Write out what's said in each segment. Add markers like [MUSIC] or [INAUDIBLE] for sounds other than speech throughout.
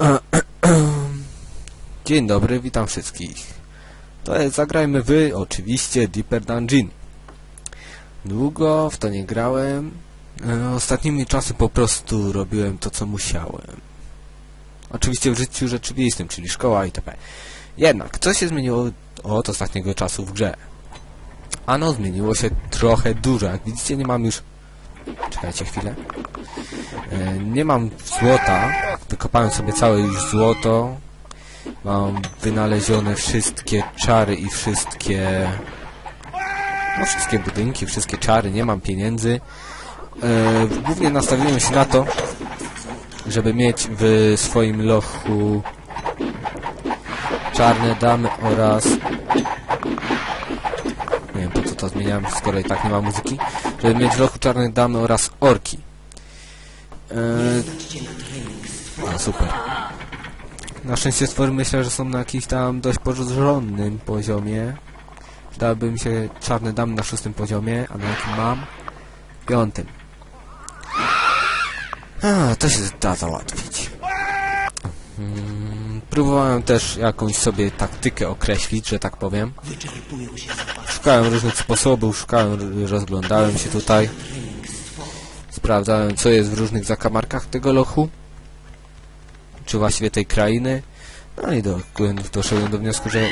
[CLEARS THROAT] Dzień dobry, witam wszystkich. To jest Zagrajmy Wy, oczywiście Deeper Dungeon. Długo w to nie grałem. E, Ostatnimi czasy po prostu robiłem to, co musiałem. Oczywiście w życiu rzeczywistym, czyli szkoła itp. Jednak, co się zmieniło od ostatniego czasu w grze? Ano, zmieniło się trochę dużo. Jak widzicie, nie mam już... Czekajcie chwilę. E, Nie mam złota. Wykopałem sobie całe już złoto. Mam wynalezione wszystkie czary i wszystkie... No wszystkie budynki, wszystkie czary. Nie mam pieniędzy. E, Głównie nastawiłem się na to, żeby mieć w swoim lochu czarne damy oraz nie wiem po co to zmieniałem, skoro i tak nie ma muzyki żeby mieć w lochu czarne damy oraz orki. Eee... a super. Na szczęście stwory myślę, że są na jakimś tam dość porządnym poziomie. Przydałyby mi się czarne damy na szóstym poziomie a na jakim mam? piątym. A, to się da załatwić. Mm, Próbowałem też jakąś sobie taktykę określić, że tak powiem. Szukałem różnych sposobów, szukałem, rozglądałem się tutaj. Sprawdzałem, co jest w różnych zakamarkach tego lochu. Czy właściwie tej krainy. No i do, doszedłem do wniosku, że...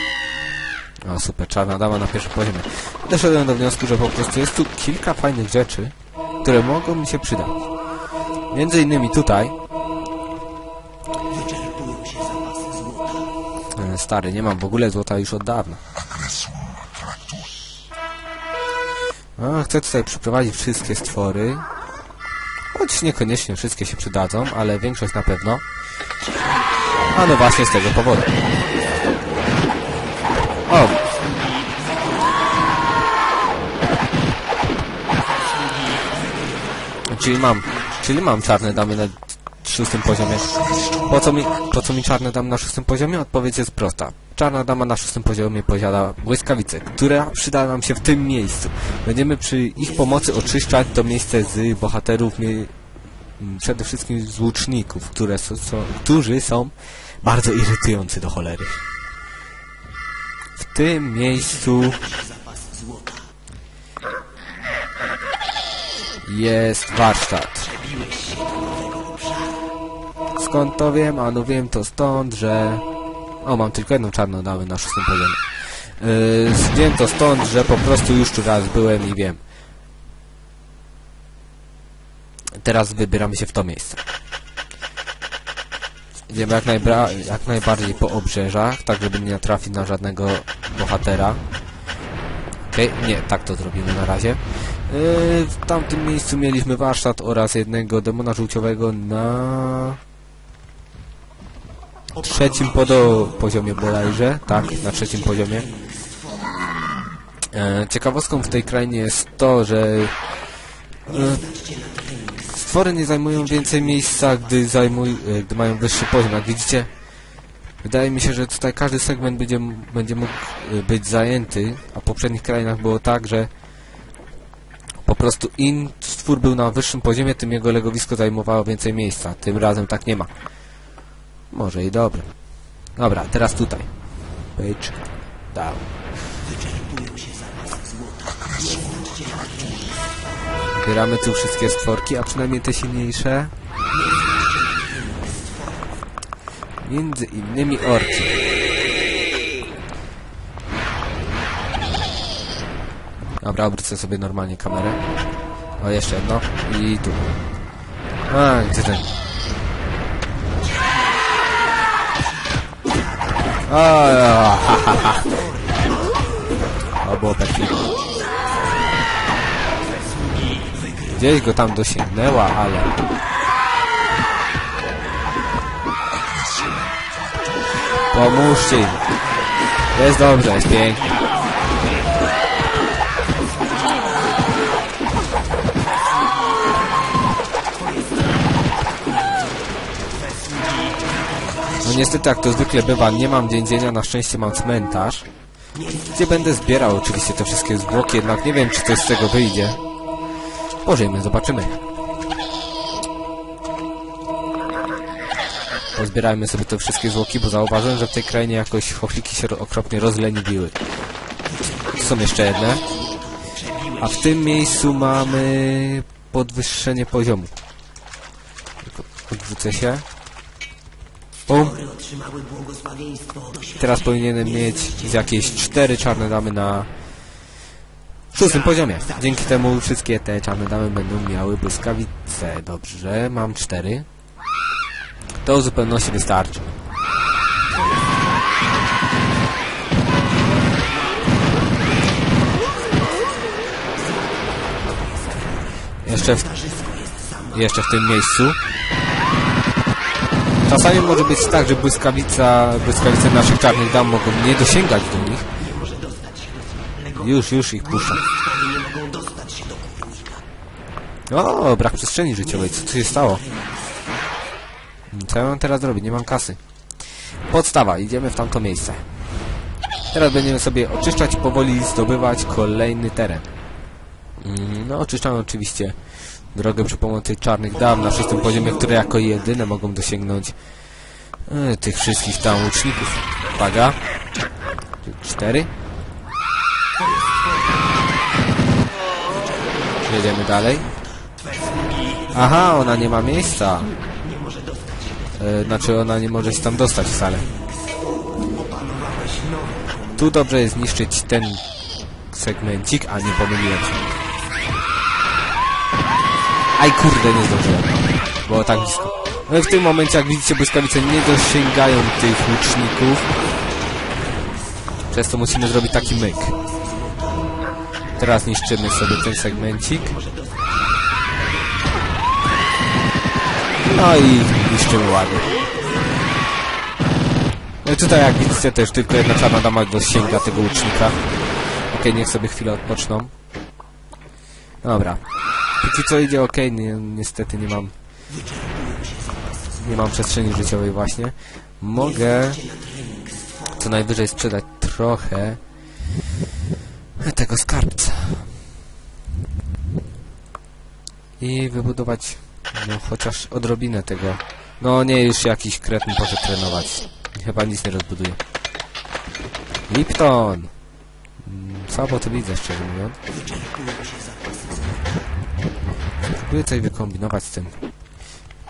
O, super, czarna dama na pierwszym poziomie. Doszedłem do wniosku, że po prostu jest tu kilka fajnych rzeczy, które mogą mi się przydać. Między innymi tutaj E, Stary, nie mam w ogóle złota już od dawna. A, chcę tutaj przyprowadzić wszystkie stwory. Choć niekoniecznie wszystkie się przydadzą, ale większość na pewno. A no właśnie z tego powodu. O! Czyli mam, czyli mam czarne damy na szóstym poziomie. Po co mi, po co mi czarne damy na szóstym poziomie? Odpowiedź jest prosta. Czarna dama na szóstym poziomie posiada błyskawice, która przyda nam się w tym miejscu. Będziemy przy ich pomocy oczyszczać to miejsce z bohaterów, mie- przede wszystkim z łuczników, które są, są, którzy są bardzo irytujący do cholery. W tym miejscu jest warsztat. Skąd to wiem? A no wiem to stąd, że... O, mam tylko jedną czarną damę na szóstym poziomie. Yy, wiem to stąd, że po prostu już tu raz byłem i wiem. Teraz wybieramy się w to miejsce. Idziemy jak, najbra- jak najbardziej po obrzeżach, tak żeby nie natrafić na żadnego bohatera. Okej, nie, tak to zrobimy na razie. Yy, w tamtym miejscu mieliśmy warsztat oraz jednego demona żółciowego na trzecim podo poziomie bodajże, tak, na trzecim poziomie. E, ciekawostką w tej krainie jest to, że e, stwory nie zajmują więcej miejsca, gdy, zajmuj, e, gdy mają wyższy poziom. Jak widzicie, wydaje mi się, że tutaj każdy segment będzie, będzie mógł być zajęty, a w poprzednich krainach było tak, że po prostu im stwór był na wyższym poziomie, tym jego legowisko zajmowało więcej miejsca. Tym razem tak nie ma. Może i dobre. Dobra, teraz tutaj. Page down. Zbieramy tu wszystkie stworki, a przynajmniej te silniejsze. Między innymi orki. Dobra, obrócę sobie normalnie kamerę. O, jeszcze jedno. I tu. A, gdzie ten? O, ha, ha, ha. [LAUGHS] O, było perfidnie. Gdzieś go tam dosięgnęła, ale... Pomóżcie im. Jest dobrze, jest pięknie. Niestety, jak to zwykle bywa, nie mam więzienia, na szczęście mam cmentarz. Gdzie będę zbierał oczywiście te wszystkie zwłoki, jednak nie wiem, czy coś z tego wyjdzie. Pożyjmy, zobaczymy. Pozbierajmy sobie te wszystkie zwłoki, bo zauważyłem, że w tej krainie jakoś chochliki się ro- okropnie rozleniwiły. Są jeszcze jedne. A w tym miejscu mamy podwyższenie poziomu. Odwrócę się. Bum. Teraz powinienem mieć jakieś cztery czarne damy na szóstym poziomie. Dzięki temu wszystkie te czarne damy będą miały błyskawice. Dobrze, mam cztery. To w zupełności wystarczy. Jeszcze w, jeszcze w tym miejscu. Czasami może być tak, że błyskawica, błyskawice naszych czarnych dam mogą nie dosięgać do nich. Już, już ich puszczam. O, brak przestrzeni życiowej. Co tu się stało? Co ja mam teraz zrobić? Nie mam kasy. Podstawa. Idziemy w tamto miejsce. Teraz będziemy sobie oczyszczać, powoli zdobywać kolejny teren. Mm, No, oczyszczamy oczywiście drogę przy pomocy czarnych dam na szóstym poziomie, które jako jedyne mogą dosięgnąć e, tych wszystkich tam łuczników. Uwaga. Cztery. Jedziemy dalej. Aha, ona nie ma miejsca. E, znaczy ona nie może się tam dostać wcale. Tu dobrze jest zniszczyć ten segmencik, a nie pomyliłem się. Aj kurde, nie zdążyłem. Było tak blisko. No i w tym momencie, jak widzicie, błyskawice nie dosięgają tych łuczników. Przez to musimy zrobić taki myk. Teraz niszczymy sobie ten segmencik. No i niszczymy ładnie. No i tutaj jak widzicie też tylko jedna czarna dama dosięga tego łucznika. Okej, niech sobie chwilę odpoczną. Dobra. Póki co idzie ok, ni niestety nie mam nie mam przestrzeni życiowej właśnie. Mogę co najwyżej sprzedać trochę tego skarbca. I wybudować no chociaż odrobinę tego. No nie, już jakiś kretny poszedł trenować. Chyba nic nie rozbuduje. Lipton! Mm, Słabo to widzę, szczerze mówiąc. Próbuję coś wykombinować z tym.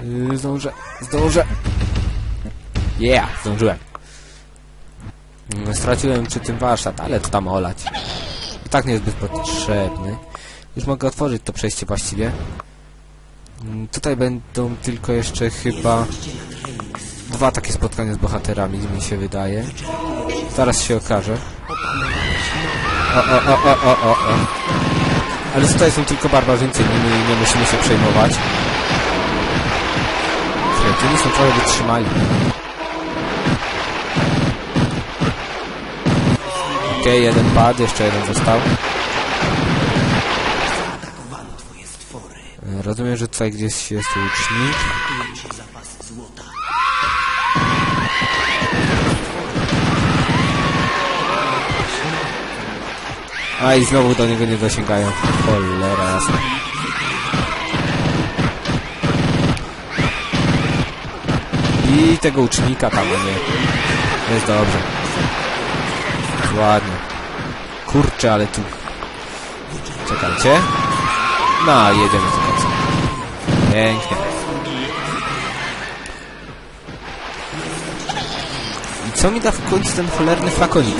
Yy, zdążę, zdążę! Yeah, zdążyłem. Mm, Straciłem przy tym warsztat, ale to tam olać. I tak nie jest zbyt potrzebny. Już mogę otworzyć to przejście właściwie. Mm, Tutaj będą tylko jeszcze chyba dwa takie spotkania z bohaterami, mi się wydaje. Zaraz się okaże. O, o, o, o, o, o, o. Ale tutaj są tylko barbarzyńcy, nimi nie musimy się przejmować. Kretyni są trochę wytrzymali. Okej, jeden padł, jeszcze jeden został. Rozumiem, że tutaj gdzieś jest łucznik. A i znowu do niego nie dosięgają. Cholera jasna. I tego ucznika tam, nie. Jest dobrze. Ładnie. Kurczę, ale tu... Czekajcie. No, jedziemy do końca. Pięknie. I co mi da w końcu ten cholerny flakonik?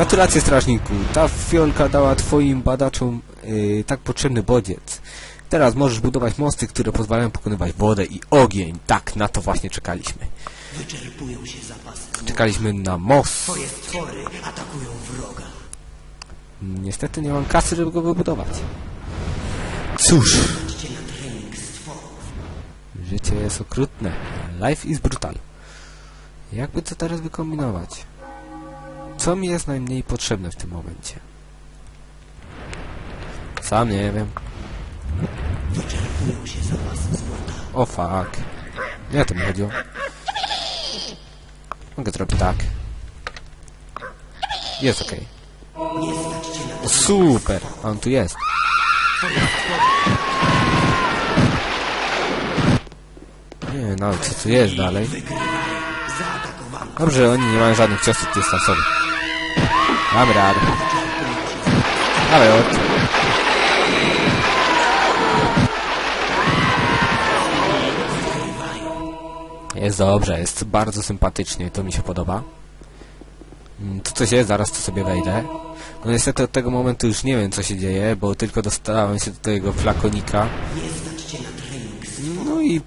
Gratulacje strażniku, ta fiolka dała twoim badaczom yy, tak potrzebny bodziec. Teraz możesz budować mosty, które pozwalają pokonywać wodę i ogień. Tak, na to właśnie czekaliśmy. Wyczerpują się zapasy. Czekaliśmy na most. Twoje stwory atakują wroga. Niestety nie mam kasy, żeby go wybudować. Cóż, życie jest okrutne. Life is brutal. Jakby to teraz wykombinować? Co mi jest najmniej potrzebne w tym momencie? Sam nie wiem. O fuck. Nie o to mi chodziło. Mogę zrobić tak. Jest okej. Nie stać cię na O, Super! On tu jest. nawet co tu jest dalej. Dobrze, oni nie mają żadnych ciosów dystansowych. Mamy radę. Dawaj, od. Jest dobrze, jest bardzo sympatycznie, to mi się podoba. Mm, Tu coś jest, zaraz tu sobie wejdę. No niestety od tego momentu już nie wiem co się dzieje, bo tylko dostałem się do tego flakonika. No i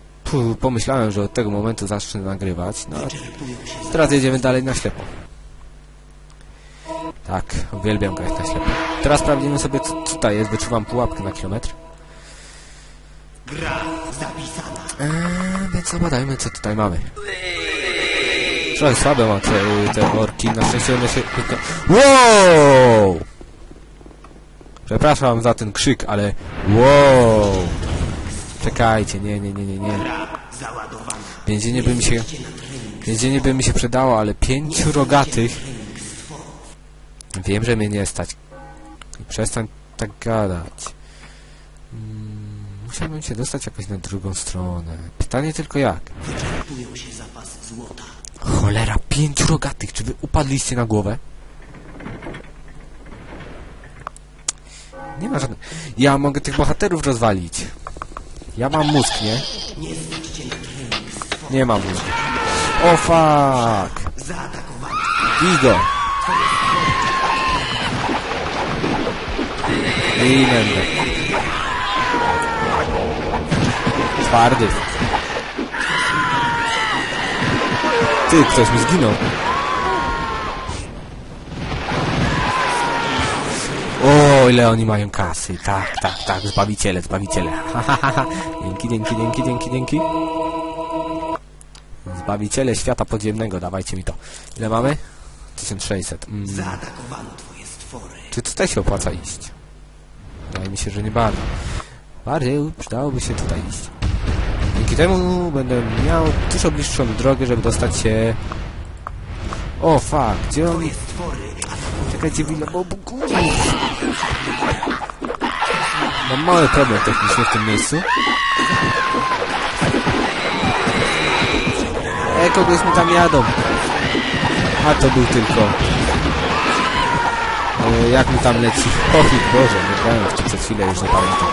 pomyślałem, że od tego momentu zacznę nagrywać. No Teraz jedziemy dalej na ślepo. Tak, uwielbiam grać na ślepo. Teraz sprawdzimy sobie, co tutaj jest. Wyczuwam pułapkę na kilometr. gra zapisana. Eee, więc zabadajmy, co tutaj mamy. Trochę słabe mam te, te orki. Na szczęście one się... Wow! Przepraszam za ten krzyk, ale... Wow! Czekajcie, nie, nie, nie, nie, nie. Więzienie by mi się... Więzienie by mi się przydało, ale pięciu rogatych... Wiem, że mnie nie stać. Przestań tak gadać. Mm, musiałbym się dostać jakoś na drugą stronę. Pytanie tylko jak? Wyczerpują się zapasy złota. Cholera, pięciu rogatych. Czy wy upadliście na głowę? Nie ma żadnych... Ja mogę tych bohaterów rozwalić. Ja mam mózg, nie? Nie mam mózgu. O fuck! Zaatakowano. Igo! I będę. Twardy. Ty, ktoś mi zginął. O, ile oni mają kasy. Tak, tak, tak. Zbawiciele, zbawiciele. [LAUGHS] Dzięki, dzięki, dzięki, dzięki, dzięki. Zbawiciele świata podziemnego, dawajcie mi to. Ile mamy? 1600. Mm. Zaatakowano twoje stwory. Czy tutaj się opłaca iść? Wydaje mi się, że nie bardzo. Bardziej przydałoby się tutaj iść. Dzięki temu będę miał dużo bliższą drogę, żeby dostać się... O, fuck, gdzie atakują. Czekajcie, bo... bo- kurwa. Mam mały problem techniczny w tym miejscu. E, kogoś mi tam jadą. A to był tylko... E, jak mi tam leci? Ochit Boże, nie grałem to przed chwilę, już nie pamiętam.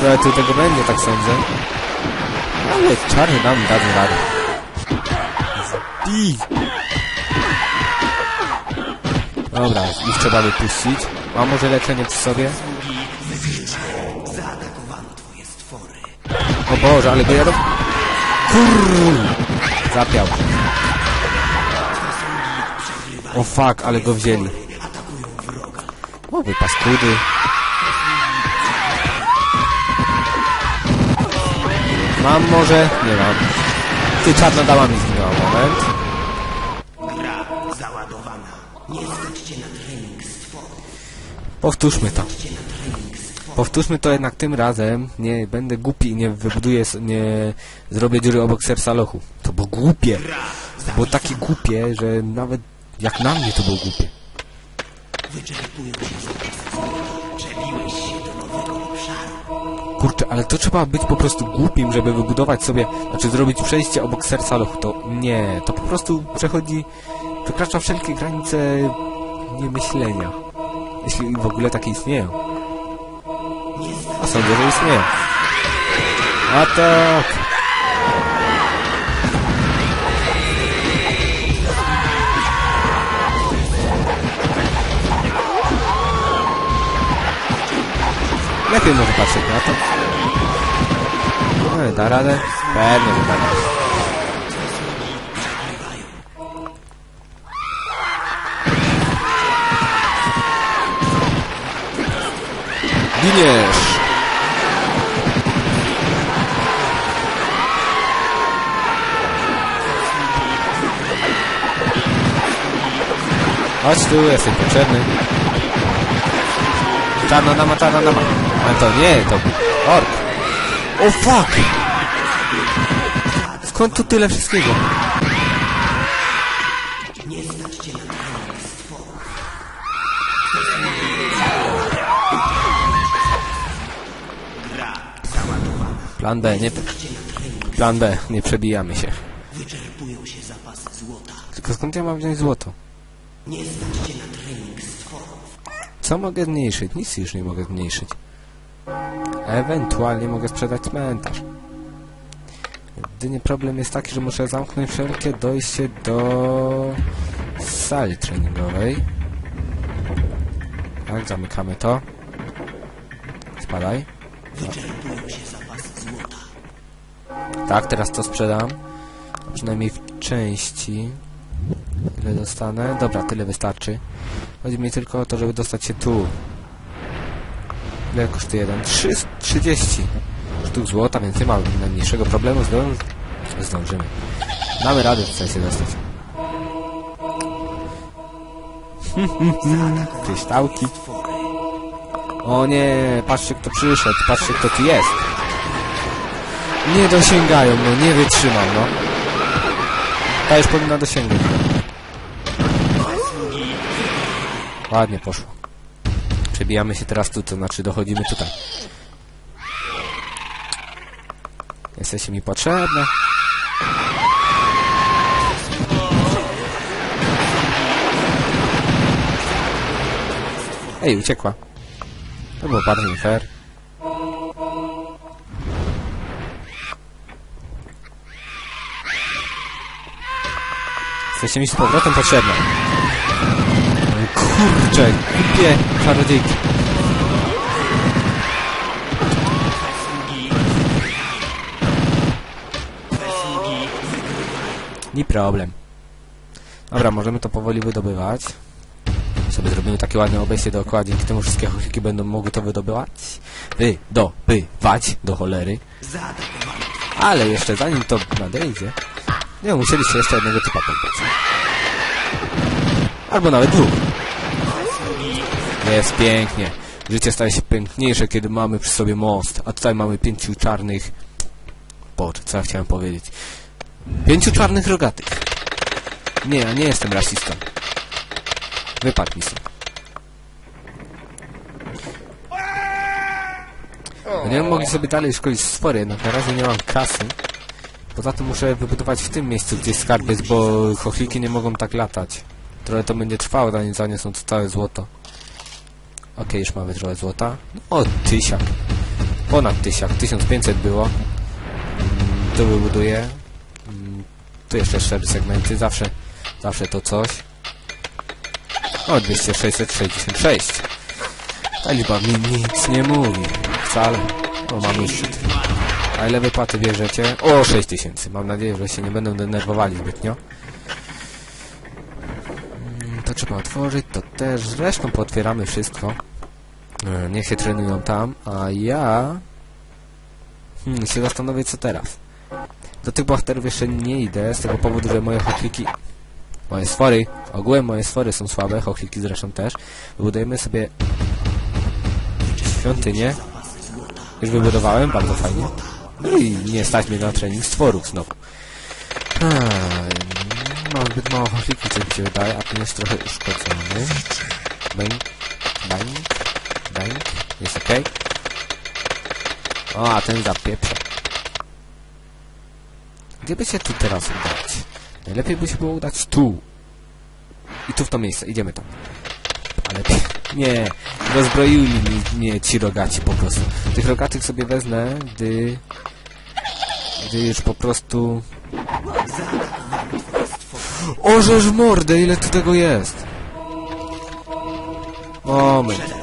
Trochę tu tego będzie, tak sądzę. Ale czarny nam dadzą radę. Zbij! Dobra, ich trzeba wypuścić. A może leczenie przy sobie? O Boże, ale go jadą... Zapiał. O fuck, ale go wzięli. Atakują wroga. O, wy paskudy. Mam może? Nie mam. Ty, czarna dama mi zginęła. Moment. Powtórzmy to. Powtórzmy to jednak tym razem. Nie będę głupi i nie wybuduję, nie zrobię dziury obok serca lochu. To było głupie. To było takie głupie, że nawet jak na mnie to było głupie. Wyczerpują się. Przebiłeś się do nowego obszaru. Kurczę, ale to trzeba być po prostu głupim, żeby wybudować sobie, znaczy zrobić przejście obok serca lochu. To nie, to po prostu przechodzi, przekracza wszelkie granice niemyślenia. Jeśli w ogóle takie istnieją. A sądzę, że istnieją. A Lepiej może patrzeć na to. No, da radę? Pewnie, że da radę. Giniesz! Chodź tu, jesteś potrzebny. Czarna dama, czarna dama. Ale to nie, to ork. O fuck! Skąd tu tyle wszystkiego? Plan B, nie... Plan B, nie przebijamy się. Wyczerpują się zapasy złota. Tylko skąd ja mam wziąć złoto? Nie stać cię na. Co mogę zmniejszyć? Nic już nie mogę zmniejszyć. Ewentualnie mogę sprzedać cmentarz. Jedynie problem jest taki, że muszę zamknąć wszelkie dojście do sali treningowej. Tak, zamykamy to. Spadaj. Tak, teraz to sprzedam. Przynajmniej w części. Ile dostanę? Dobra, tyle wystarczy. Chodzi mi tylko o to, żeby dostać się tu. Ile kosztuje jeden? Trzy, 30 sztuk złota, więc nie ma najmniejszego problemu. Zdąż... Zdążymy. Damy radę tutaj się dostać. [LAUGHS] Kryształki. O nie, patrzcie kto przyszedł, patrzcie kto tu jest. Nie dosięgają, no nie wytrzymam, no. Ta już powinna dosięgnąć. Ładnie poszło. Przebijamy się teraz tu, to znaczy dochodzimy tutaj. Jesteście mi potrzebne. Ej, uciekła. To było bardzo nie fair. Jesteście mi z powrotem potrzebne. Kurczę, głupie czarodziejki. Nie problem. Dobra, możemy to powoli wydobywać. Sobie zrobimy takie ładne obejście dookoła, dzięki temu wszystkie chochliki będą mogły to wydobywać. Wydobywać do cholery. Ale jeszcze zanim to nadejdzie, nie musieliście jeszcze jednego typa poddać. Albo nawet dwóch. Jest pięknie. Życie staje się piękniejsze, kiedy mamy przy sobie most. A tutaj mamy pięciu czarnych... Boże, co ja chciałem powiedzieć? Pięciu czarnych rogatych. Nie, ja nie jestem rasistą. Wypadł mi stąd. Będziemy mogli sobie dalej szkolić stwory, jednak na razie nie mam kasy. Poza tym muszę wybudować w tym miejscu, gdzie skarb jest, bo chochliki nie mogą tak latać. Trochę to będzie trwało, zanim zaniosą to całe złoto. Okej, już mamy trochę złota. O, tysiak. Ponad tysiak. 1500 było. Mm, Tu wybuduję. Mm, Tu jeszcze cztery segmenty. Zawsze, zawsze to coś. O, 2666. Ta liczba mi nic nie mówi. Wcale. O, mamy szczyt. A ile wypłaty bierzecie? O, 6000. Mam nadzieję, że się nie będą denerwowali zbytnio. Trzeba otworzyć, to też. Zresztą pootwieramy wszystko. E, Niech się trenują tam, a ja... Hmm, się zastanowię co teraz. Do tych bohaterów jeszcze nie idę, z tego powodu, że moje chochliki... Moje stwory, ogółem moje stwory są słabe, chochliki zresztą też. Wybudujemy sobie świątynię. Już wybudowałem, bardzo fajnie. No i nie stać mnie na trening stworów znowu. Zbyt mało chochliki, co mi się wydaje, a ten jest trochę uszkodzony. Bang, bang, bang. Jest okej. O, a ten zapieprza. Gdzie by się tu teraz udać? Najlepiej by się było udać tu. I tu w to miejsce. Idziemy tam. Ale [LAUGHS] nie, rozbroili mi, mnie ci rogaci po prostu. Tych rogatych sobie wezmę, gdy... Gdy już po prostu... W mordę, ile tu tego jest! Moment.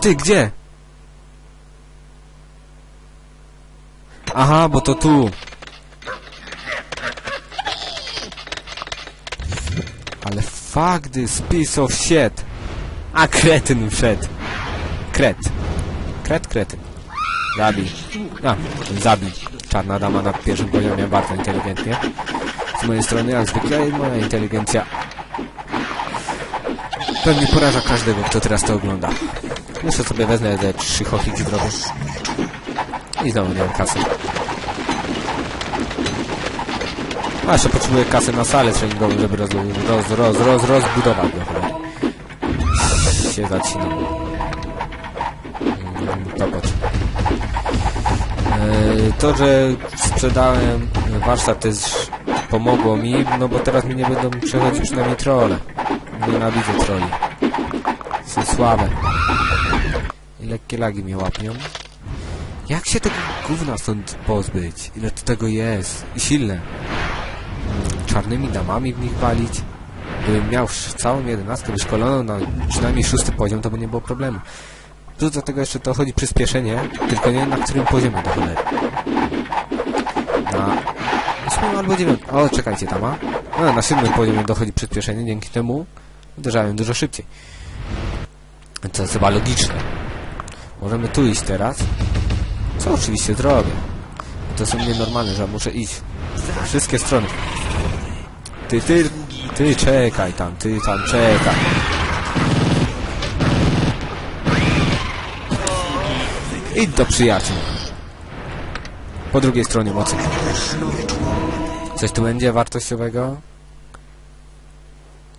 Ty, gdzie? Aha, bo to tu. Ale fuck this piece of shit. A, kretyn wszedł. Kret. Kret, kretyn. Zabij. A, zabij. Czarna dama na pierwszym poziomie, bardzo inteligentnie. Mojej strony, jak zwykle, moja inteligencja pewnie poraża każdego, kto teraz to ogląda. Jeszcze sobie wezmę te trzy chochliki zrobię. I znowu nie mam kasy. A jeszcze potrzebuję kasy na salę treningową, żeby roz, roz, roz, roz, rozbudować go. cholera. Się zacinam. To patrz. Eee, to, że sprzedałem warsztat też pomogło mi, no bo teraz mi nie będą przechodzić przynajmniej trolle. Nienawidzę troli. Są słabe. I lekkie lagi mnie łapią. Jak się tego gówna stąd pozbyć? Ile tu tego jest? I silne. Czarnymi damami w nich walić? Gdybym miał całą jedenastkę wyszkoloną na przynajmniej szósty poziom, to by nie było problemu. Plus do tego jeszcze to chodzi przyspieszenie, tylko nie na którym poziomie do cholery. Na ósmym albo dziewiątym. O, czekajcie, tam, a? No, na siódmym poziomie dochodzi przyspieszenie, dzięki temu uderzają dużo szybciej. To jest chyba logiczne. Możemy tu iść teraz. Co oczywiście zrobię. To są nienormalne, że muszę iść w wszystkie strony. Ty, ty, ty czekaj tam, ty tam czekaj. Idź do przyjaciół. Po drugiej stronie mocy. Coś tu będzie wartościowego?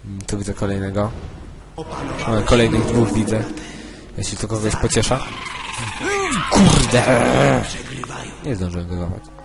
Mm, Tu widzę kolejnego. O, kolejnych dwóch widzę. Jeśli to kogoś pociesza. Kurde! Nie zdążyłem go złapać.